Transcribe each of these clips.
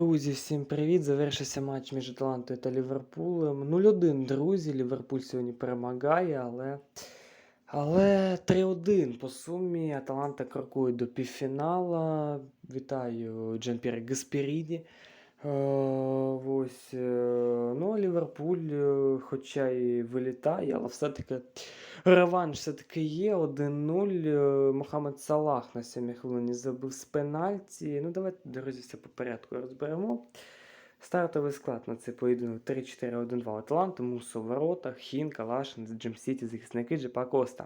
Друзі, всім привіт! Завершився матч між Атлантою та Ліверпулем. 0-1, друзі. Ліверпуль сьогодні перемагає, але, але 3-1 по сумі. Аталанта крокує до півфінала. Вітаю Джанпіре Гаспіріді. Е, ось, е, Ліверпуль, е, хоча і вилітає, але все-таки реванш все-таки є. 1-0. Е, Мохамед Салах на 7 хвилині забив з пенальті. Ну, давайте, друзі, все по порядку розберемо. Стартовий склад на цей поєдинок 3-4-1-2 Атланта, Мусо в воротах, Хін, Калашин, Джим Сіті, захисники, Джепа Коста.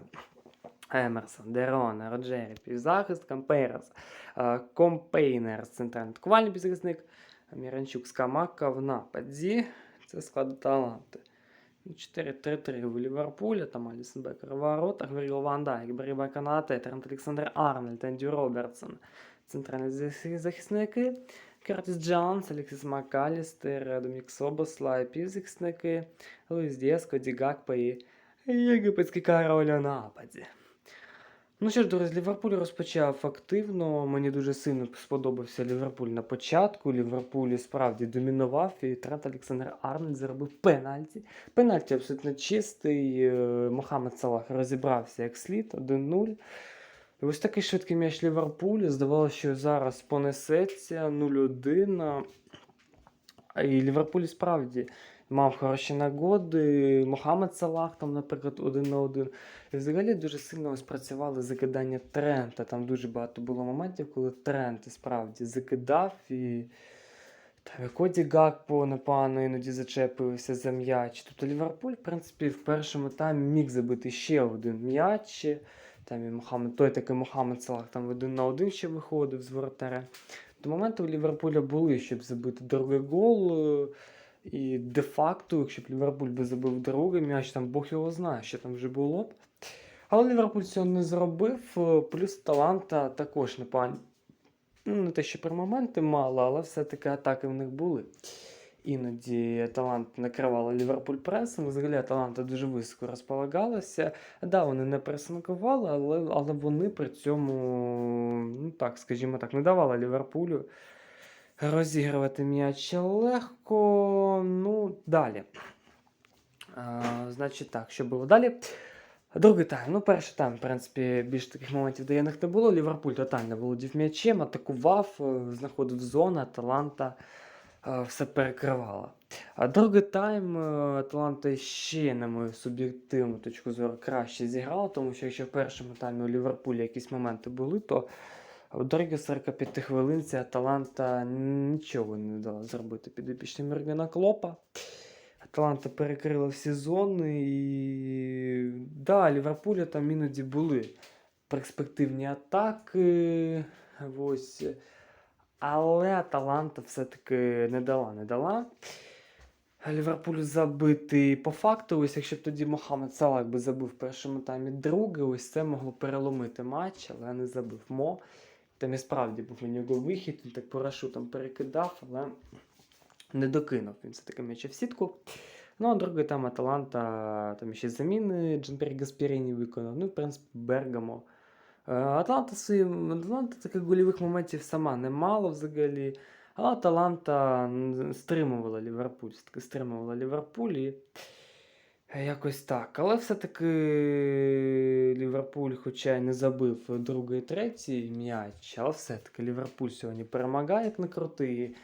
Емерсон, Дерона, Роджері, півзахист, Камперас, е, Компейнер, центральний атакувальний півзахисник, Міранчук, Скамака в нападі. Це склад Аталанти. Ну, 4-3-3 в Ліверпулі, там Алісон Бекер в воротах, Віріл Ван Дайк, Беріба Канате, Трент Олександр Арнольд, Енді Робертсон. Центральні захис- захисники. Кертіс Джонс, Алексіс Макалістер, Домік Собослай, півзахисники, Луїс Дєско, Дігакпа і єгипетський король у нападі. Ну що ж, друзі, Ліверпуль розпочав активно. Мені дуже сильно сподобався Ліверпуль на початку. Ліверпуль справді домінував, і Трент Олександр Арнольд заробив пенальті. Пенальті абсолютно чистий. е, Мохамед Салах розібрався як слід 1-0. І ось такий швидкий м'яч Ліверпуля. Здавалося, що зараз понесеться 0-1. І Ліверпуль справді мав хороші нагоди. Мохамед Салах там, наприклад, один на один. І взагалі дуже сильно спрацювали закидання Трента. Там дуже багато було моментів, коли Трент справді закидав і. Там Коді Гакпо непогано іноді зачепився за м'яч. Тобто Ліверпуль, в принципі, в першому таймі міг забити ще один м'яч. Там і Мохамед, той такий Мохамед Салах там один на один ще виходив з воротаря. До моменту у Ліверпуля були, щоб забити другий гол. І де-факто, якщо б Ліверпуль би забив другий м'яч, там Бог його знає, що там вже було б. Але Ліверпуль цього не зробив. е, Плюс таланта також непогані. Ну, не те, що про моменти мало, але все-таки атаки в них були. Іноді талант накривала Ліверпуль пресом. Взагалі Аталанта дуже високо розполагалася. Да, вони не пресингували, але, але вони при цьому, ну так, скажімо так, не давали Ліверпулю розігрувати м'яч легко. Ну, далі. А, значить так, що було далі? Другий тайм. Ну, перший тайм, в принципі, більш таких моментів даєних не було. Ліверпуль тотально володів м'ячем, атакував, е, знаходив зону, Аталанта е, все перекривала. А другий тайм е, Аталанта ще, на мою суб'єктивну точку зору, краще зіграла, тому що якщо в першому таймі у Ліверпулі якісь моменти були, то другій 45 хвилинці Аталанта нічого не дала зробити підопічним Мергена Клопа. Аталанта перекрила всі зони і. Да, Ліверпуля там іноді були перспективні атаки. Ось. Але Аталанта все-таки не дала, не дала. Ліверпуль забитий по факту. Ось якщо б тоді Мохамед Салах би забив в першому таймі другий, ось це могло переломити матч, але не забив Мо. Там і справді був у нього вихід, він так парашутом перекидав, але не докинув він все-таки м'яча в сітку. Ну, а другий там Аталанта, там ще заміни Джанпері Гаспіріні виконав. Ну, в принципі, Бергамо. Е, Атланта своїм Атланта таких гольових моментів сама не мало взагалі. Але Аталанта стримувала Ліверпуль. Все-таки стримувала Ліверпуль і якось так. Але все-таки Ліверпуль, хоча й не забив другий третій м'яч, але все-таки Ліверпуль сьогодні перемагає, як не крутий.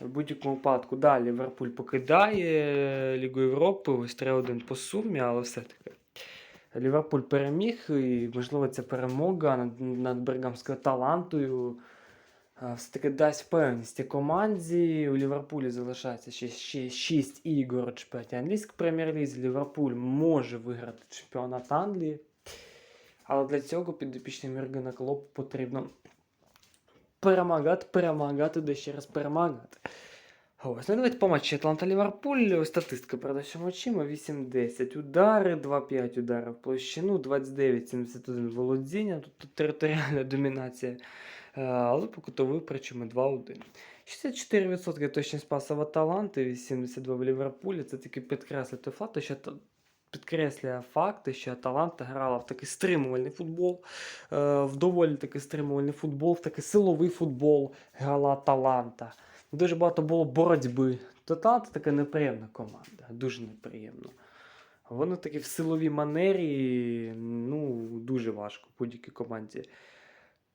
В будь-якому випадку, да, Ліверпуль покидає Лігу Європи, ось 3-1 по сумі, але все-таки. Ліверпуль переміг, і, можливо, ця перемога над, над Бергамською талантою все-таки дасть впевненість і команді. У Ліверпулі залишається ще, ще 6 ігор у чемпіонаті англійської прем'єр-лізі. Ліверпуль може виграти чемпіонат Англії. Але для цього підопічним Міргена Клопу потрібно перемагати, перемагати, де ще раз перемагати. Ось, ну давайте по матчі Атланта Ліверпуль. Статистика нашими очима 8-10 удари, 2-5 удари в площину, 29-71 володіння. Тут територіальна домінація. Е, Але по кутових причому 2-1. 64% точність паса в Аталанти, 82 в Ліверпулі. Це таки підкреслює той факт, що підкреслює факти, що Аталанта грала в такий стримувальний футбол, е, в доволі такий стримувальний футбол, в такий силовий футбол грала Аталанта. Дуже багато було боротьби. Тотал це така неприємна команда, дуже неприємно. Вони такі в силовій манері, ну, дуже важко будь-якій команді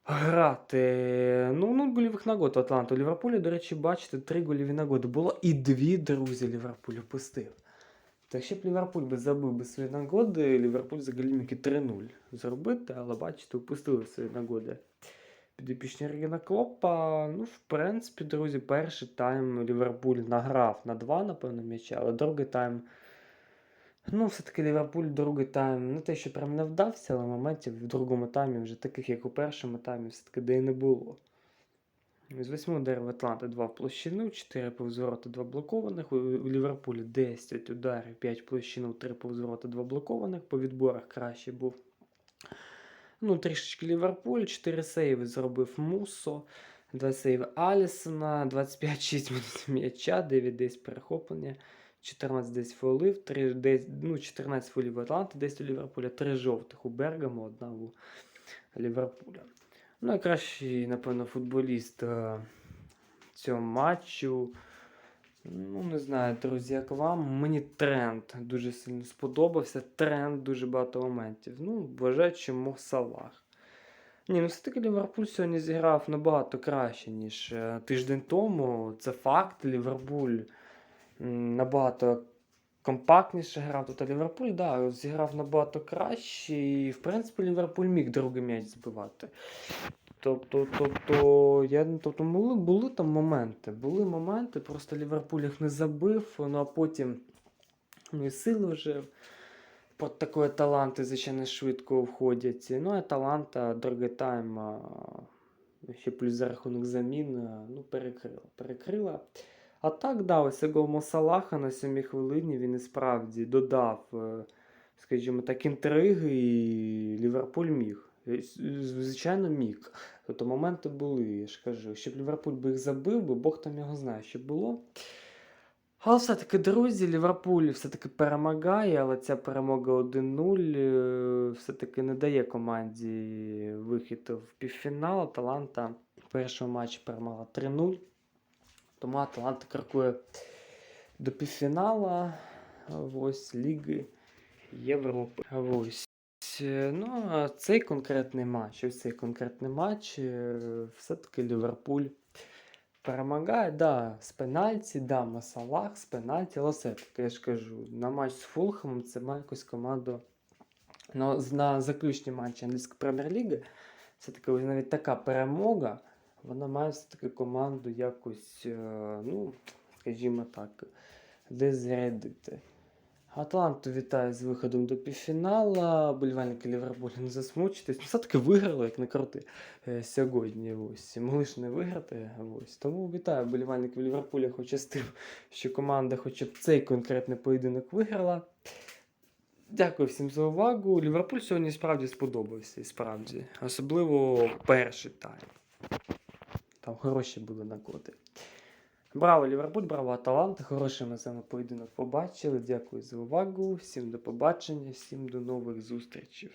грати. Ну, ну, гольових нагод Атланту. У Ліверпулі, до речі, бачите, три гольові нагоди було і дві друзі Ліверпуль опустив. Так якщо б Ліверпуль би забив би свої нагоди, Ліверпуль взагалі міг і 3-0 зробити, але бачите, упустили свої нагоди. Підопічні Рігена Клопа, ну, в принципі, друзі, перший тайм Ліверпуль награв на два, напевно, м'яча, але другий тайм. Ну, все-таки Ліверпуль другий тайм не те, що прям не вдався, але моментів в другому таймі вже таких, як у першому таймі, все-таки де і не було. З восьми ударів Атланти 2 в площину, 4 повзвороти, 2 блокованих. У Ліверпулі 10 ударів, 5 в площину, 3 повзвороти, 2 блокованих. По відборах краще був. Ну, трішечки Ліверпуль, 4 сейви зробив Мусо, 2 сейви Алісона, 25-6 м'яча, 9 десь перехоплення, 14 десь фолів, 3, десь, ну, 14 фолів у Атланти, 10 у Ліверпуля, 3 жовтих у Бергамо, одна у Ліверпуля. Ну, Найкращий, напевно, футболіст е, цього матчу. Ну, не знаю, друзі, як вам. Мені тренд дуже сильно сподобався. Тренд дуже багато моментів. Ну, вважаю, мог Салах. Ні, ну все-таки Ліверпуль сьогодні зіграв набагато краще, ніж е, тиждень тому. Це факт. Ліверпуль набагато компактніше грав. Тобто Ліверпуль, да, зіграв набагато краще. І, в принципі, Ліверпуль міг другий м'яч збивати. Тобто, тобто, я, тобто були, були там моменти. Були моменти, просто Ліверпуль їх не забив, ну а потім ну, і сили вже під такої таланти, звичайно, швидко входять. Ну, а таланта, другий тайм, ще плюс за рахунок замін, ну, перекрила. перекрила. А так, да, ось цей гол Мосалаха на сьомій хвилині він і справді додав, е, скажімо так, інтриги, і Ліверпуль міг. Звичайно, міг. Тобто моменти були, я ж кажу. Щоб Ліверпуль би їх забив, би, Бог там його знає, що було. Але все-таки, друзі, Ліверпуль все-таки перемагає, але ця перемога 1-0 е, все-таки не дає команді вихід в півфінал. Аталанта в першому матчі перемогла 3-0. Тому Аталанта крокує до півфінала ось Ліги Європи. Ось. Ну, а цей конкретний матч, ось цей конкретний матч, е, все-таки Ліверпуль перемагає, да, з пенальті, да, Масалах з пенальті, але все-таки, я ж кажу, на матч з Фулхемом це має команду. Ну, на заключні матчі англійської прем'єр-ліги, все-таки навіть така перемога, вона має все-таки команду якось, е, ну, скажімо так, десь зарядити. Атланту вітаю з виходом до півфінала. Болівальники Ліверпуля не засмучитесь. Ну, все-таки виграли, як не крути е, сьогодні. Ось. Могли ж не виграти. Ось. Тому вітаю болівальників Ліверпуля, хоча з тим, що команда хоча б цей конкретний поєдинок виграла. Дякую всім за увагу. Ліверпуль сьогодні справді сподобався. Справді. Особливо перший тайм. Там хороші були нагоди. Браво, Ліверпуль, браво, Аталанта. Хороший ми з вами поєдинок побачили. Дякую за увагу. Всім до побачення, всім до нових зустрічей.